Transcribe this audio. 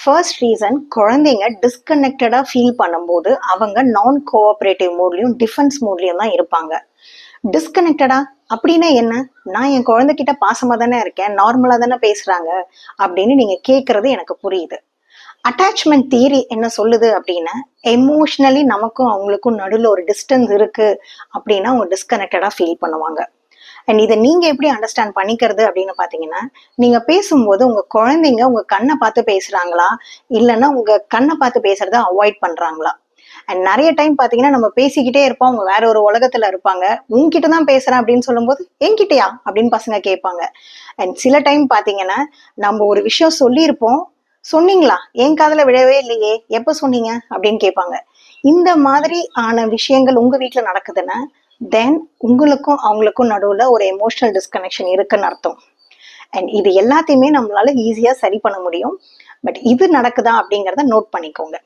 First reason குழந்தைங்க டிஸ்கனெக்டடாக feel பண்ணும்போது அவங்க நான் கோஆப்ரேட்டிவ் மூட்லையும் டிஃபென்ஸ் மூட்லையும் தான் இருப்பாங்க. டிஸ்கனெக்டடா அப்படின்னா என்ன? நான் என் குழந்தைகிட்ட பாசமாக தானே இருக்கேன் நார்மலாக தானே பேசுகிறாங்க அப்படின்னு நீங்கள் கேட்குறது எனக்கு புரியுது. அட்டாச்மெண்ட் தியரி என்ன சொல்லுது அப்படின்னா எமோஷ்னலி நமக்கும் அவங்களுக்கும் நடுவில் ஒரு டிஸ்டன்ஸ் இருக்குது அப்படின்னா அவங்க டிஸ்கனெக்டடாக ஃபீல் பண்ணுவாங்க. அண்ட் இதை நீங்க எப்படி அண்டர்ஸ்டாண்ட் பண்ணிக்கிறது அப்படின்னு பாத்தீங்கன்னா நீங்க பேசும்போது உங்க குழந்தைங்க உங்க கண்ணை பார்த்து பேசுறாங்களா? இல்லைன்னா உங்க கண்ணை பார்த்து பேசுறத அவாய்ட் பண்றாங்களா? அண்ட் நிறைய டைம் பாத்தீங்கன்னா நம்ம பேசிக்கிட்டே இருப்போம். அவங்க வேற ஒரு உலகத்துல இருப்பாங்க. உங்ககிட்ட தான் பேசுறேன் அப்படின்னு சொல்லும்போது என்கிட்டயா? அப்படின்னு பசங்க கேட்பாங்க. அண்ட் சில டைம் பாத்தீங்கன்னா நம்ம ஒரு விஷயம் சொல்லியிருப்போம். சொன்னீங்களா? என் காதுல விழவே இல்லையே. எப்ப சொன்னீங்க? அப்படின்னு கேட்பாங்க. இந்த மாதிரி ஆன விஷயங்கள் உங்க வீட்டில் நடக்குதுன்னா தென் உங்களுக்கும் அவங்களுக்கும் நடுவுல ஒரு எமோஷனல் டிஸ்கனெக்ஷன் இருக்குன்னு அர்த்தம். அண்ட் இது எல்லாத்தையுமே நம்மளால ஈஸியா சரி பண்ண முடியும். பட் இது நடக்குதா அப்படிங்கிறத நோட் பண்ணிக்கோங்க.